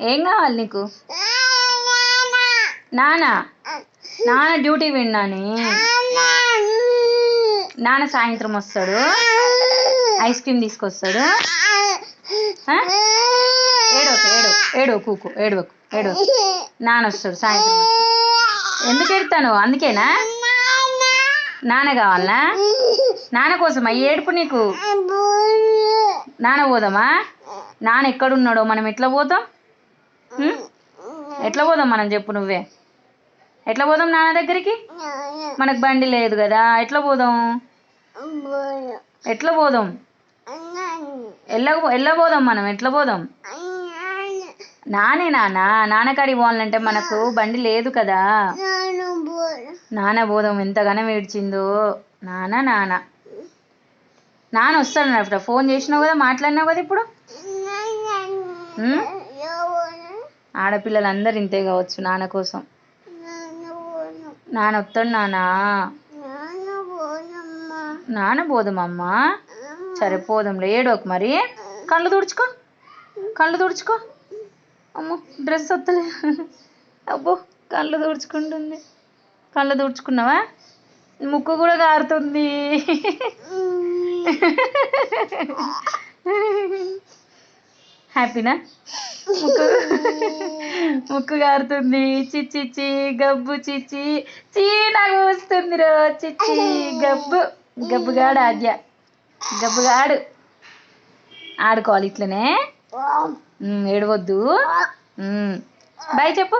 ఏం కావాలి నీకు? నానా? నాన్న డ్యూటీ విన్నాని? నాన్న సాయంత్రం వస్తాడు. ఐస్ క్రీమ్ తీసుకొస్తాడు. ఏడోకు ఏడో ఏడో కూకు ఏడవకు ఏడో. నాన్న వస్తాడు సాయంత్రం ఎందుకు ఎడతాను అందుకేనా? నాన్న కావాలనా? నాన్న కోసం అయ్యి ఏడుపు నీకు. నాన్న పోదామా? నాన్న ఎక్కడున్నాడో? మనం ఎట్లా పోతాం? ఎట్లా పోదాం మనం చెప్పు నువ్వే. ఎట్లా పోదాం నాన్న దగ్గరికి? మనకు బండి లేదు కదా ఎట్లా పోదాం? ఎట్లా పోదాం? ఎల్ల ఎల్ల పోదాం మనం ఎట్లా పోదాం? నానే నాన్న నాన్నకాడికి పోవాలంటే మనకు బండి లేదు కదా. నాన్న పోదాం ఎంతగానో ఏడ్చిందో. నాన్న నాన్న. నాన్న వస్తాడు అన్నప్పుడు ఫోన్ చేసినావు కదా మాట్లాడినావు కదా ఇప్పుడు? ఆడపిల్లలు అందరు ఇంతే కావచ్చు నాన్న కోసం. నాన్న వస్తాడు నాన్న? నాన్న పోదామమ్మా సరే పోదాంలే ఏడోకు మరి. కళ్ళు తుడుచుకో కళ్ళు తుడుచుకో. అమ్మో డ్రెస్ వస్తలే అబ్బో కళ్ళు తుడుచుకుంటుంది. కళ్ళు తుడుచుకున్నావా? ముక్కు కూడా కారుతుంది. హ్యాపీనా? ముక్కు ముక్కు కారుతుంది చిచ్చి గబ్బు చిచ్చి చీ. నాకు వస్తుంది రో. చిచ్చి గబ్బు. గబ్బుగాడు ఆద్య. గబ్బుగాడు. ఆడుకోవాలి ఇట్లనే. ఏడవద్దు. బాయ్ చెప్పు.